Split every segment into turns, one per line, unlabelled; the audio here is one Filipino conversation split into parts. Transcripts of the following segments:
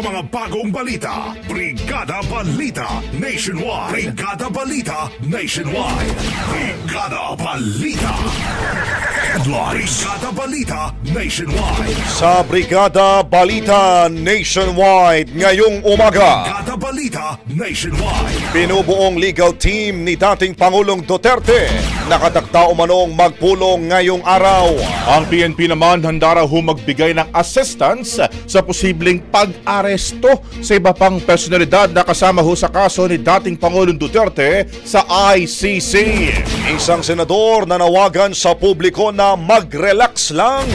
Sa mga bagong balita. Brigada Balita Nationwide. Brigada Balita Nationwide. Brigada Balita. Headlines. Brigada Balita Nationwide.
Sa Brigada Balita Nationwide ngayong umaga.
Brigada Balita Nationwide.
Binubuong legal team ni dating Pangulong Duterte nakatakda umanong magpulong ngayong araw.
Ang PNP naman handa raw ho magbigay ng assistance sa posibleng pag-aresto sa iba pang personalidad na kasama ho sa kaso ni dating Pangulong Duterte sa ICC.
Isang senador nanawagan sa publiko na mag-relax lang.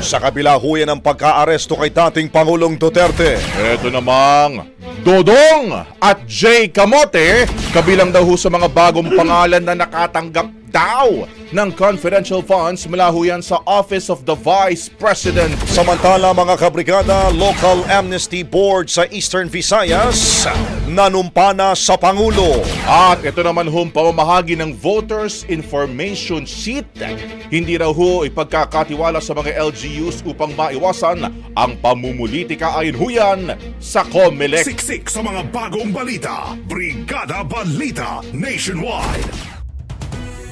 Sa kabila ho yan ang pagka-aresto kay dating Pangulong Duterte.
Ito namang Dodong at Jay Camote kabilang daw sa mga bagong pangalan na nakatanggap daw ng confidential funds mula ho yan sa Office of the Vice President.
Samantala mga kabrigada, Local Amnesty Board sa Eastern Visayas nanumpa na sa Pangulo.
At ito naman ho ang pamamahagi ng Voters Information Sheet. Hindi raw ho ipagkakatiwala sa mga LGUs upang maiwasan ang pamumulitika ayon ho yan sa COMELEC.
Siksik sa mga bagong balita. Brigada Balita Nationwide.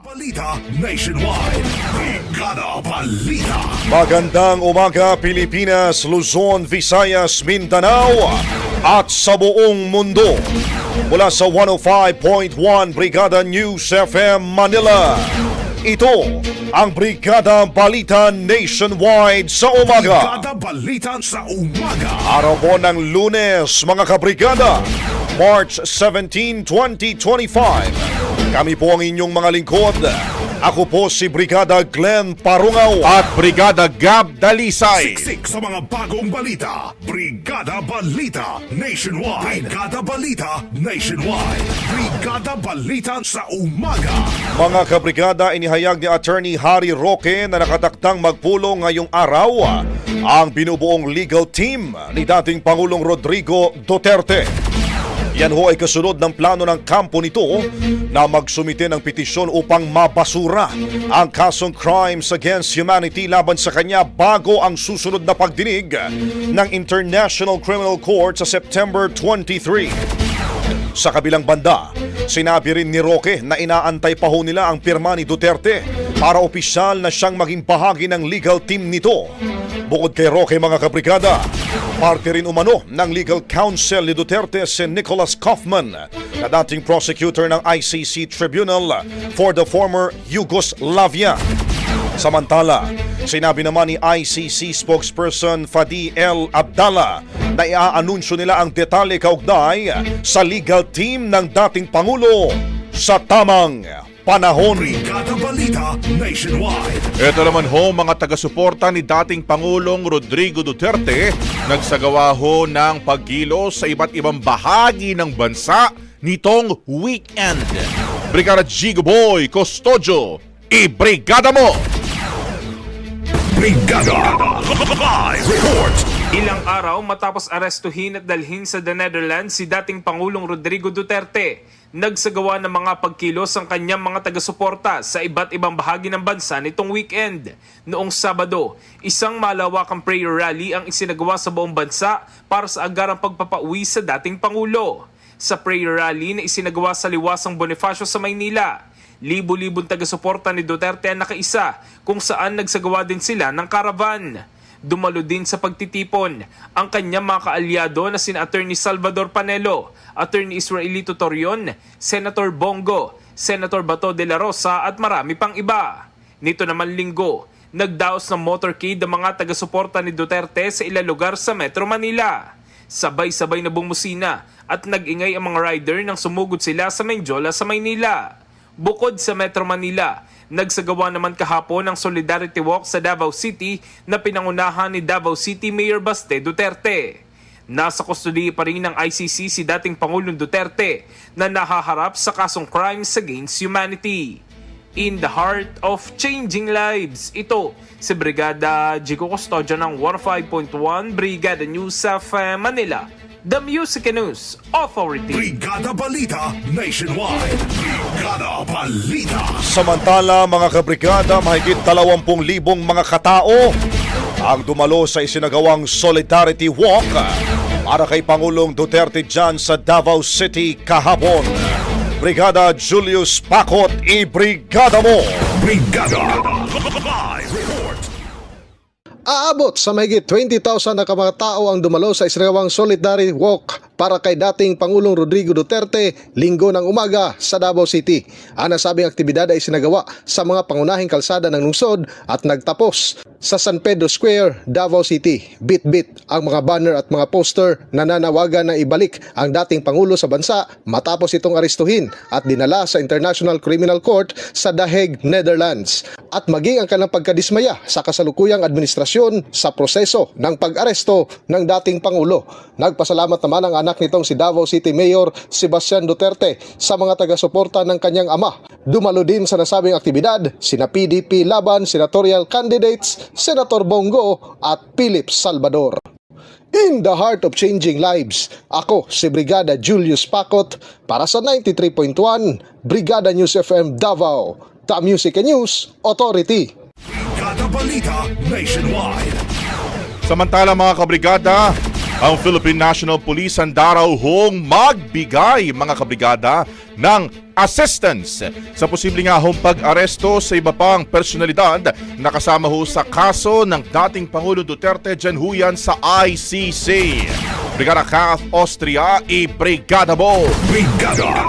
Balita Nationwide. Brigada Balita.
Magandang umaga Pilipinas, Luzon, Visayas, Mindanao at sa buong mundo. Mula sa 105.1 Brigada News FM Manila. Ito ang Brigada Balita Nationwide sa umaga.
Brigada Balita sa umaga.
Araw po ng lunes, mga kabrigada, March 17, 2025. Kami po ang inyong mga lingkod. Ako po si Brigada Glenn Parungaw.
At Brigada Gab Dalisay.
Siksik sa mga bagong balita. Brigada Balita Nationwide. Brigada Balita Nationwide. Brigada Balita sa umaga.
Mga kabrigada, inihayag ni Attorney Harry Roque na nakataktang magpulong ngayong araw ang binubuong legal team ni dating Pangulong Rodrigo Duterte. Yan ho ay kasunod ng plano ng kampo nito na magsumite ng petisyon upang mabasura ang kasong crimes against humanity laban sa kanya bago ang susunod na pagdinig ng International Criminal Court sa September 23. Sa kabilang banda, sinabi rin ni Roque na inaantay pa ho nila ang pirma ni Duterte para opisyal na siyang maging bahagi ng legal team nito. Bukod kay Roque mga kabrigada, parte rin umano ng legal counsel ni Duterte si Nicholas Kaufman na dating prosecutor ng ICC Tribunal for the former Yugoslavia. Samantala, sinabi naman ni ICC spokesperson Fadi El Abdallah na iaanunsyo nila ang detalye kaugnay sa legal team ng dating Pangulo sa tamang panahon.
Brigada Balita Nationwide.
Ito naman ho mga taga-suporta ni dating Pangulong Rodrigo Duterte nagsagawa ho ng pagkilos sa iba't ibang bahagi ng bansa nitong weekend. Brigada Gigo Boy Custodio, i-brigada mo!
Brigada Live Report.
Ilang araw matapos arestuhin at dalhin sa the Netherlands si dating Pangulong Rodrigo Duterte, nagsagawa ng mga pagkilos ang kanyang mga taga-suporta sa iba't ibang bahagi ng bansa nitong weekend. Noong Sabado, isang malawakang prayer rally ang isinagawa sa buong bansa para sa agarang pagpapauwi sa dating Pangulo. Sa prayer rally na isinagawa sa liwasang Bonifacio sa Maynila, libo-libong taga-suporta ni Duterte ang nakaisa kung saan nagsagawa din sila ng karavan. Dumalo din sa pagtitipon ang kanyang mga kaalyado na sina Attorney Salvador Panelo, Attorney Israelito Torion, Senator Bongo, Senator Bato de la Rosa at marami pang iba. Nito naman linggo, nagdaos ng motorcade ang mga taga-suporta ni Duterte sa ilang lugar sa Metro Manila. Sabay-sabay na bumusina at nag-ingay ang mga rider nang sumugod sila sa Menjola sa Maynila. Bukod sa Metro Manila, nagsagawa naman kahapon ng Solidarity Walk sa Davao City na pinangunahan ni Davao City Mayor Baste Duterte. Nasa kustodiya pa rin ng ICC si dating Pangulong Duterte na nahaharap sa kasong crimes against humanity. In the heart of changing lives, ito si Brigada Jigo Custodio ng 105.1 Brigada News uh, Manila, The Music and News Authority.
Brigada Balita Nationwide. Brigada Balita.
Samantala mga kabrigada, mahigit 20,000 mga katao ang dumalo sa isinagawang Solidarity Walk para kay Pangulong Duterte dyan sa Davao City kahapon. Brigada Julius Pakot, i-brigada mo!
Brigada Live.
Aabot sa mahigit 20,000 na mga tao ang dumalo sa isregawang Solidarity Walk para kay dating Pangulong Rodrigo Duterte linggo ng umaga sa Davao City. Ang nasabing aktibidad ay sinagawa sa mga pangunahing kalsada ng lungsod at nagtapos sa San Pedro Square, Davao City. Bit-bit ang mga banner at mga poster na nanawagan na ibalik ang dating Pangulo sa bansa matapos itong arestuhin at dinala sa International Criminal Court sa The Hague, Netherlands. At maging ang kanilang pagkadismaya sa kasalukuyang administrasyon sa proseso ng pag-aresto ng dating Pangulo. Nagpasalamat naman ang anak nitong si Davao City Mayor Sebastian Duterte sa mga taga-suporta ng kanyang ama. Dumalo din sa nasabing aktibidad sina PDP Laban Senatorial Candidates, Senator Bongo at Philip Salvador. In the heart of changing lives, ako si Brigada Julius Pakot para sa 93.1 Brigada News FM Davao, The Music and News Authority.
Brigada Balita Nationwide.
Samantala mga kabrigada, ang Philippine National Police handa raw hong magbigay mga kabrigada ng assistance sa posibleng nga hong pag-aresto sa iba pang personalidad na kasama ho sa kaso ng dating Pangulo Duterte dyan ho yan sa ICC. Brigada Kath Austria, i-brigada mo!
Brigada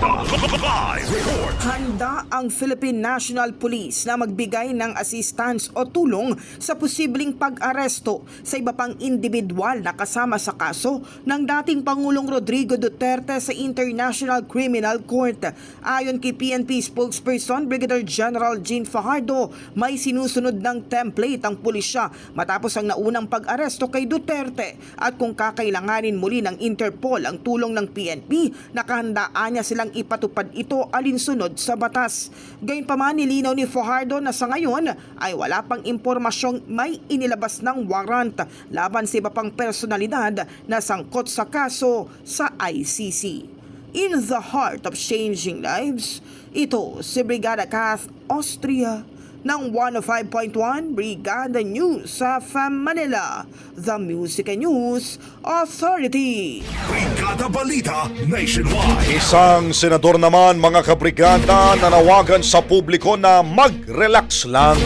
Live Report.
Handa ang Philippine National Police na magbigay ng assistance o tulong sa posibleng pag-aresto sa iba pang individual na kasama sa kaso ng dating Pangulong Rodrigo Duterte sa International Criminal Court. Ayon kay PNP spokesperson Brigadier General Jean Fajardo, may sinusunod ng template ang pulisya matapos ang naunang pag-aresto kay Duterte at kung kakailanganin muli ng Interpol ang tulong ng PNP, nakahandaan niya silang ipatupad ito alinsunod sa batas. Gayunpaman nilinaw ni Fajardo na sa ngayon ay wala pang impormasyong may inilabas ng warrant laban sa iba pang personalidad na sangkot sa kaso sa ICC. in the heart of changing lives. Ito si Brigada Kath Austria ng 105.1 Brigada News sa FM Manila, the Music and News Authority.
Brigada Balita Nationwide.
Isang senador naman mga kabrigada nanawagan sa publiko na mag-relax lang.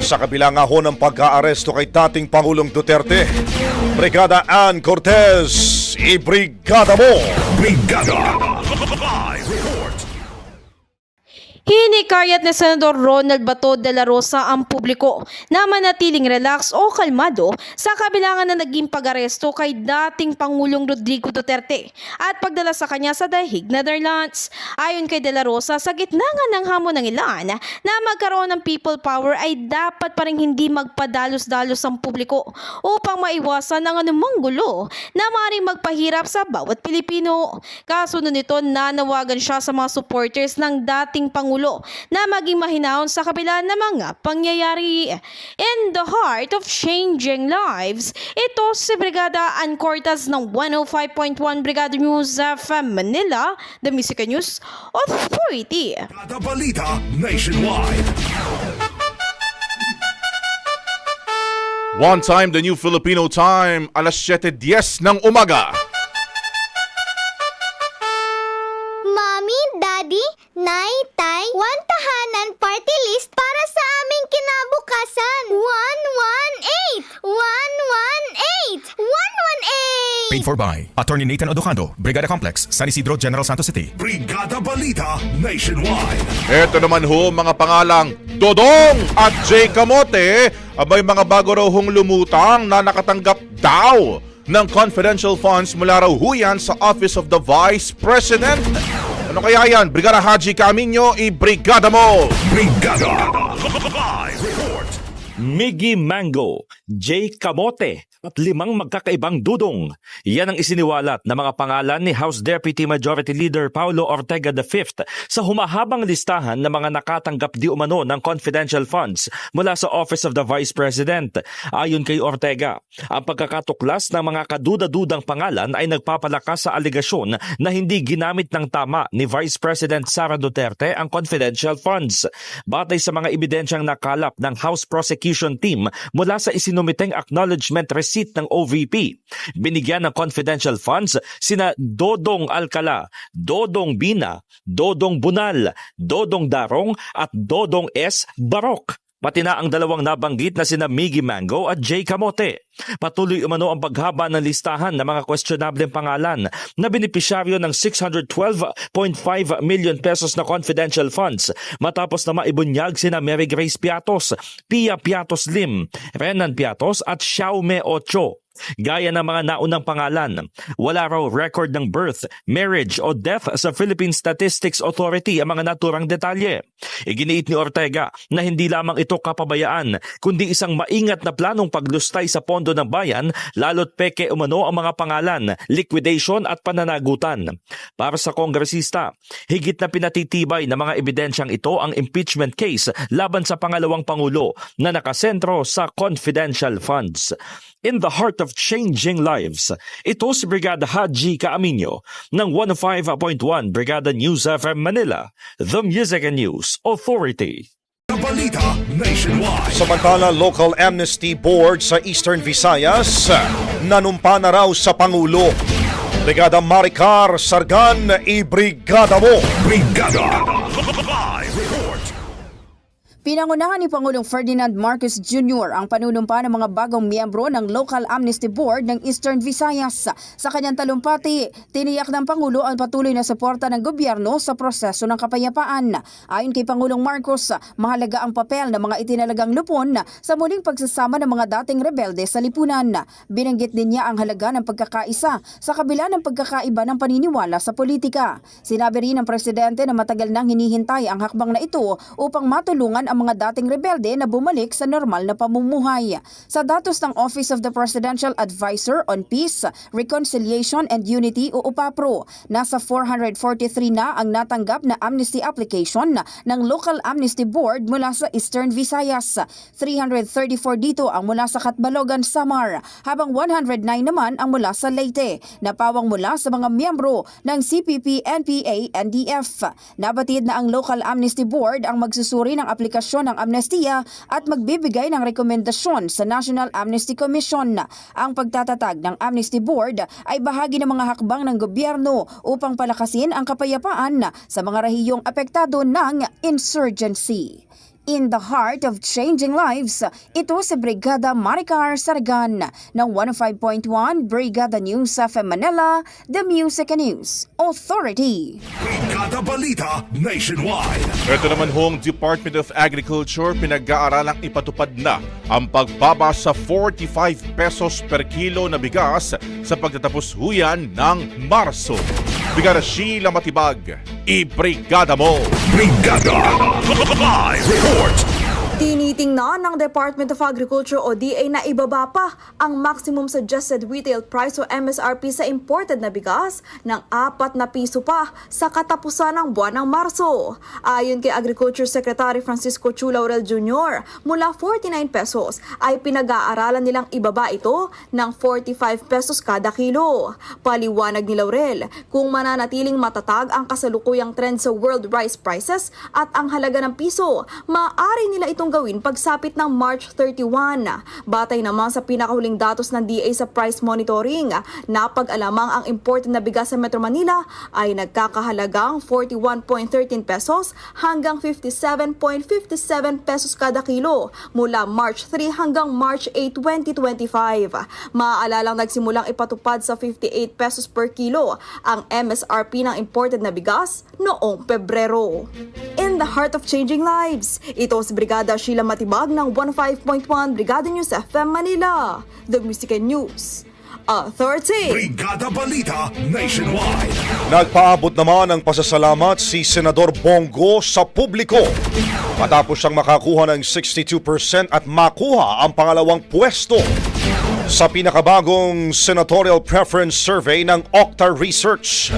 Sa kabila nga ho ng pag-aaresto kay dating Pangulong Duterte, Brigada Ann Cortez, ibrigada mo!
Brigada.
Hinikayat ni Senador Ronald Bato de la Rosa ang publiko na manatiling relax o kalmado sa kabilangan na naging pag-aresto kay dating Pangulong Rodrigo Duterte at pagdala sa kanya sa Hague, Netherlands. Ayon kay de la Rosa, sa gitna nga ng hamon ng ilan na magkaroon ng people power ay dapat pa rin hindi magpadalos-dalos ang publiko upang maiwasan ang anumang gulo na maaaring magpahirap sa bawat Pilipino. Kasunod nito, nanawagan siya sa mga supporters ng dating Pangulo na maging mahinahon sa kabila ng mga pangyayari. In the heart of changing lives, ito si Brigada Ann Cortez ng 105.1 Brigada News FM Manila, the Music News Authority.
Brigada Balita Nationwide.
One time, the new Filipino time, alas 7.10 ng umaga.
Paid for by Attorney Nathan Odocando, Brigada Complex, San Isidro, General Santos City.
Brigada Balita Nationwide.
Ito naman ho mga pangalang Dodong at Jay Camote. Abay mga bago raw hong lumutang na nakatanggap daw ng confidential funds mula raw ho yan sa Office of the Vice President. Ano kaya yan? Brigada Haji Camino, i-brigada mo!
Brigada. Live report.
Miggy Mango, Jay Camote magkakaibang dudong. Yan ang isiniwalat na mga pangalan ni House Deputy Majority Leader Paulo Ortega V sa humahabang listahan ng mga nakatanggap di umano ng confidential funds mula sa Office of the Vice President. Ayon kay Ortega, ang pagkakatuklas ng mga kaduda-dudang pangalan ay nagpapalakas sa aligasyon na hindi ginamit ng tama ni Vice President Sara Duterte ang confidential funds. Batay sa mga ebidensyang nakalap ng House Prosecution Team mula sa isinumiteng acknowledgement receipt ng OVP, binigyan ng confidential funds sina Dodong Alcala, Dodong Bina, Dodong Bunal, Dodong Darong at Dodong S. Barok. Pati na ang dalawang nabanggit na sina Miggy Mango at Jay Camote. Patuloy umano ang paghaba ng listahan ng mga questionable pangalan na benepisyaryo ng 612.5 million pesos na confidential funds matapos na maibunyag sina Mary Grace Piatos, Pia Piatos Lim, Renan Piatos at Xiaome Ocho. Gaya ng mga naunang pangalan, wala raw record ng birth, marriage o death sa Philippine Statistics Authority ang mga naturang detalye. Iginiit ni Ortega na hindi lamang ito kapabayaan, kundi isang maingat na planong paglustay sa pondo ng bayan lalo't peke umano ang mga pangalan, liquidation at pananagutan. Para sa kongresista, higit na pinatitibay ng mga ebidensyang ito ang impeachment case laban sa pangalawang pangulo na nakasentro sa confidential funds. In the heart of changing lives, ito si Brigada Haji Kaaminyo ng 105.1 Brigada News FM Manila, the Music and News Authority.
Balita Nationwide.
Samantala, Local Amnesty Board sa Eastern Visayas nanumpa na raw sa Pangulo. Brigada Maricar Sargan, ibrigada mo!
Brigada. Live.
Pinangunahan ni Pangulong Ferdinand Marcos Jr. ang panunumpa ng mga bagong miyembro ng Local Amnesty Board ng Eastern Visayas. Sa kanyang talumpati, tiniyak ng Pangulo ang patuloy na suporta ng gobyerno sa proseso ng kapayapaan. Ayon kay Pangulong Marcos, mahalaga ang papel ng mga itinalagang lupon sa muling pagsasama ng mga dating rebelde sa lipunan. Binanggit din niya ang halaga ng pagkakaisa sa kabila ng pagkakaiba ng paniniwala sa politika. Sinabi rin ng Presidente na matagal nang hinihintay ang hakbang na ito upang matulungan ang ang mga dating rebelde na bumalik sa normal na pamumuhay. Sa datos ng Office of the Presidential Advisor on Peace, Reconciliation and Unity o UPAPRO, nasa 443 na ang natanggap na amnesty application ng Local Amnesty Board mula sa Eastern Visayas. 334 dito ang mula sa Katbalogan, Samar, habang 109 naman ang mula sa Leyte, napawang mula sa mga miyembro ng CPP, NPA, NDF. Nabatid na ang Local Amnesty Board ang magsusuri ng aplikasyon ng amnestiya at magbibigay ng rekomendasyon sa National Amnesty Commission. Ang pagtatatag ng Amnesty Board ay bahagi ng mga hakbang ng gobyerno upang palakasin ang kapayapaan sa mga rehiyong apektado ng insurgency. In the heart of changing lives, ito si Brigada Maricar Sargan ng 105.1 Brigada News sa Manila, The Music and News Authority.
Brigada Balita Nationwide.
Ito naman hong Department of Agriculture pinag-aaralang ipatupad na ang pagbaba sa 45 pesos per kilo na bigas sa pagtatapos huyan ng Marso. Brigada Sheila Matibag, i-brigada mo!
Brigada Live Report.
Tinitingnan ng Department of Agriculture o DA na ibaba pa ang maximum suggested retail price o MSRP sa imported na bigas ng apat na piso pa sa katapusan ng buwan ng Marso. Ayon kay Agriculture Secretary Francisco Chu Laurel Jr., mula 49 pesos ay pinag-aaralan nilang ibaba ito ng 45 pesos kada kilo. Paliwanag ni Laurel, kung mananatiling matatag ang kasalukuyang trend sa world rice prices at ang halaga ng piso, maaari nila itong gawin pagsapit ng March 31. Batay naman sa pinakahuling datos ng DA sa price monitoring, napag-alamang ang imported na bigas sa Metro Manila ay nagkakahalagang 41.13 pesos hanggang 57.57 pesos kada kilo mula March 3 hanggang March 8, 2025. Maaalalang nagsimulang ipatupad sa 58 pesos per kilo ang MSRP ng imported na bigas noong Pebrero. In the heart of changing lives, ito si Brigada Sheila Matibag ng 15.1 Brigada News FM Manila, The Music and News Authority.
Brigada Balita Nationwide.
Nagpaabot naman ng pasasalamat si Senador Bongo sa publiko matapos siyang makakuha ng 62% at makuha ang pangalawang pwesto sa pinakabagong Senatorial Preference Survey ng Octa Research.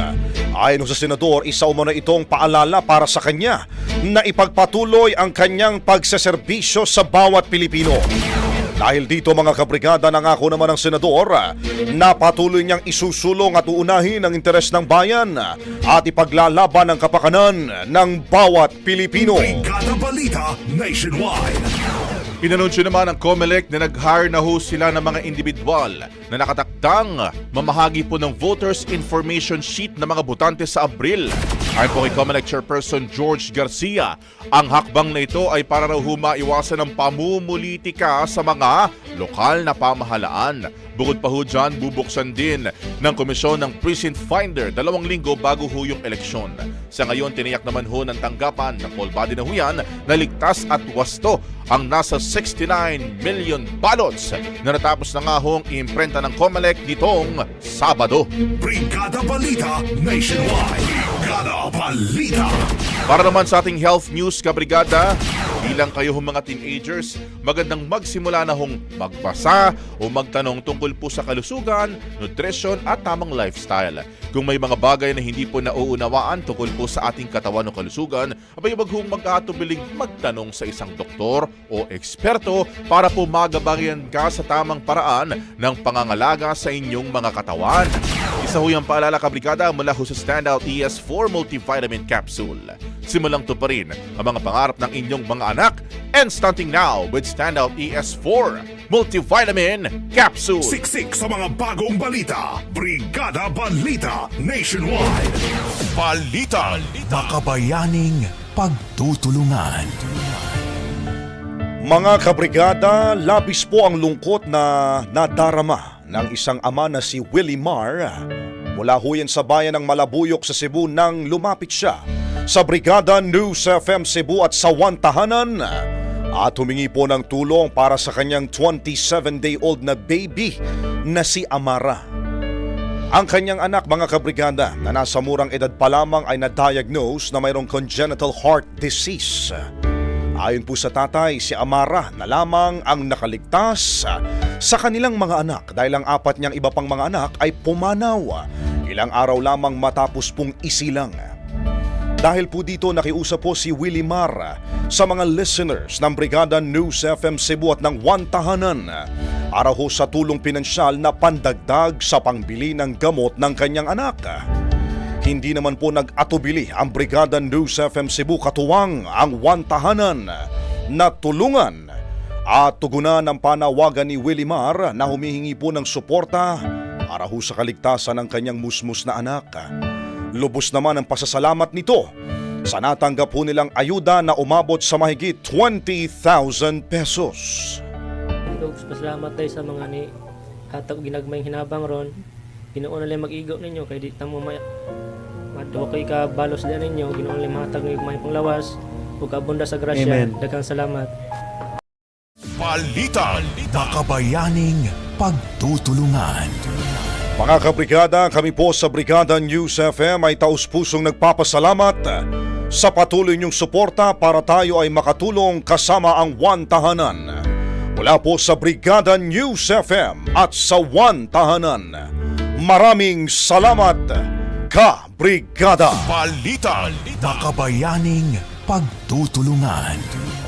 Ayon sa senador, isa umano itong paalala para sa kanya na ipagpatuloy ang kanyang pagseserbisyo sa bawat Pilipino. Dahil dito mga kabrigada nangako naman ng senador na patuloy niyang isusulong at uunahin ang interes ng bayan at ipaglalaban ang kapakanan ng bawat Pilipino.
Brigada Balita Nationwide.
Inanunsyo naman ng COMELEC na nag-hire na ho sila ng mga individual na nakatakdang mamahagi po ng voters information sheet ng mga botante sa Abril. Ayon po kay COMELEC Chairperson George Garcia, ang hakbang na ito ay para raw humaiwasan ng pamumulitika sa mga lokal na pamahalaan. Bukod pa ho dyan, bubuksan din ng komisyon ng Precinct Finder dalawang linggo bago ho yung eleksyon. Sa ngayon, tiniyak naman ho ng tanggapan ng poll body na huyan na ligtas at wasto ang nasa 69 million ballots na natapos na nga hong imprenta ng COMELEC nitong Sabado.
Brigada Balita Nationwide. Brigada Balita.
Para naman sa ating health news, kabrigada, bilang kayo hong mga teenagers, magandang magsimula na hong magbasa o magtanong tungkol po sa kalusugan, nutrition at tamang lifestyle. Kung may mga bagay na hindi po nauunawaan tungkol po sa ating katawan o kalusugan, abay wag hong magkatubiling magtanong sa isang doktor o eksperto para po magabayan ka sa tamang paraan ng pangangalaga sa inyong mga katawan. Isa ho yung paalala kabrigada mula ho sa Standout ES4 Multivitamin Capsule. Simulang to pa rin ang mga pangarap ng inyong mga anak and stunting now with Standout ES4 Multivitamin Capsule.
Siksik sa mga bagong balita. Brigada Balita Nationwide.
Balita. Makabayaning pagtutulungan.
Mga kabrigada, labis po ang lungkot na nadarama ng isang ama na si Willie Mar. Mula ho yan sa bayan ng Malabuyok sa Cebu nang lumapit siya sa Brigada News FM Cebu at sa Wantahanan at humingi po ng tulong para sa kanyang 27-day-old na baby na si Amara. Ang kanyang anak mga kabrigada na nasa murang edad pa lamang ay na-diagnose na mayroong congenital heart disease. Ayon po sa tatay, si Amara na lamang ang nakaligtas sa kanilang mga anak dahil ang apat niyang iba pang mga anak ay pumanaw ilang araw lamang matapos pong isilang. Dahil po dito nakiusap po si Willie Mar sa mga listeners ng Brigada News FM Cebu at ng One Tahanan para ho sa tulong pinansyal na pandagdag sa pangbili ng gamot ng kanyang anak. Hindi naman po nag-atubili ang Brigada News FM Cebu katuwang ang One Tahanan na tulungan at tugunan ang panawagan ni Willie Mar na humihingi po ng suporta para ho sa kaligtasan ng kanyang musmus na anak. Lubos naman ang pasasalamat nito sa natanggap po nilang ayuda na umabot sa mahigit 20,000 pesos.
Dog, pasalamat tayo sa mga ni hatag ginagmay hinabang ron. Ginoon na lang mag-igo ninyo kay di tamo may Matuwa kay ka balos din ninyo, ginoon lang mahatag ng may panglawas ug abunda sa grasya.
Amen.
Daghang salamat.
Balita. Makabayaning pagtutulungan.
Mga kabrigada, kami po sa Brigada News FM ay taus-pusong nagpapasalamat sa patuloy niyong suporta para tayo ay makatulong kasama ang One Tahanan. Mula po sa Brigada News FM at sa One Tahanan. Maraming salamat, ka-brigada!
Balita. Makabayaning pagtutulungan.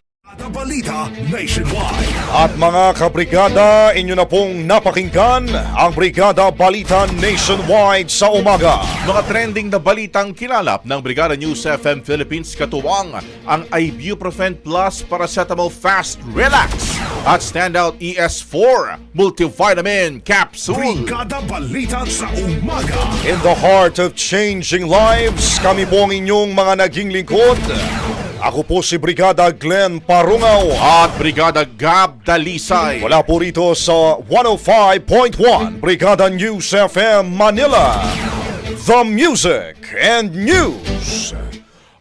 Balita Nationwide.
At mga kabrigada, inyo na pong napakinggan ang Brigada Balita Nationwide sa umaga.
Mga trending na balitang kinalap ng Brigada News FM Philippines katuwang ang Ibuprofen Plus Paracetamol Fast Relax at Standout ES4 Multivitamin Capsule.
Brigada Balita sa umaga.
In the heart of changing lives, kami po ang inyong mga naging lingkod. Ako po si Brigada Glenn Parungaw.
At Brigada Gab Dalisay.
Wala po rito sa 105.1 Brigada News FM Manila. The Music and News